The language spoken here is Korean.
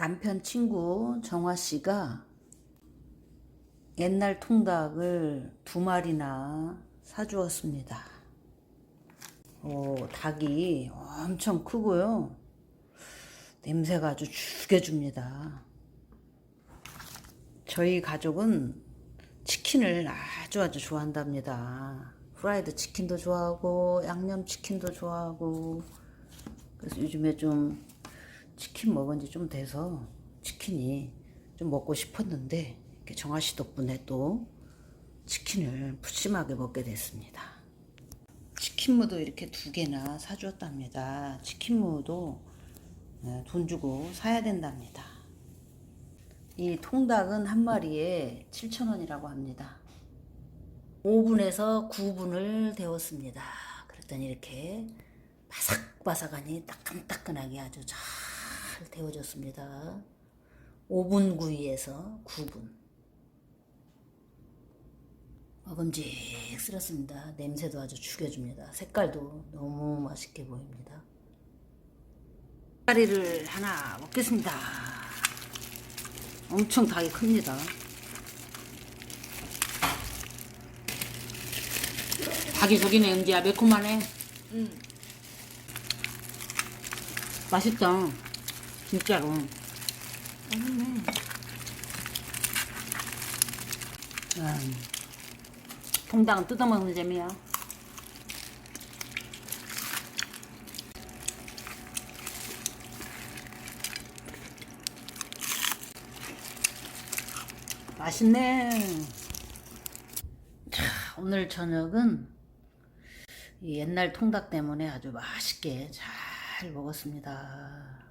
남편 친구 정화 씨가 옛날 통닭을 두 마리나 사주었습니다. 어, 닭이 엄청 크고요. 냄새가 아주 죽여줍니다. 저희 가족은 치킨을 아주 아주 좋아한답니다. 프라이드 치킨도 좋아하고 양념 치킨도 좋아하고 그래서 요즘에 좀 치킨 먹은 지 좀 돼서 치킨이 좀 먹고 싶었는데 정아 씨 덕분에 또 치킨을 푸짐하게 먹게 됐습니다. 치킨무도 이렇게 두 개나 사주었답니다. 치킨무도 네, 돈 주고 사야 된답니다. 이 통닭은 한 마리에 7,000원이라고 합니다. 5분에서 9분을 데웠습니다. 그랬더니 이렇게 바삭바삭하니 따끈따끈하게 아주 잘 데워졌습니다. 5분 구이에서 9분. 먹음직스럽습니다. 냄새도 아주 죽여줍니다. 색깔도 너무 맛있게 보입니다. 다리를 하나 먹겠습니다. 엄청 닭이 큽니다. 닭이 저기네 은지야 매콤하네. 맛있다. 진짜로. 음. 통닭은 뜯어먹는 재미야. 맛있네. 자, 오늘 저녁은 이 옛날 통닭 때문에 아주 맛있게 잘 먹었습니다.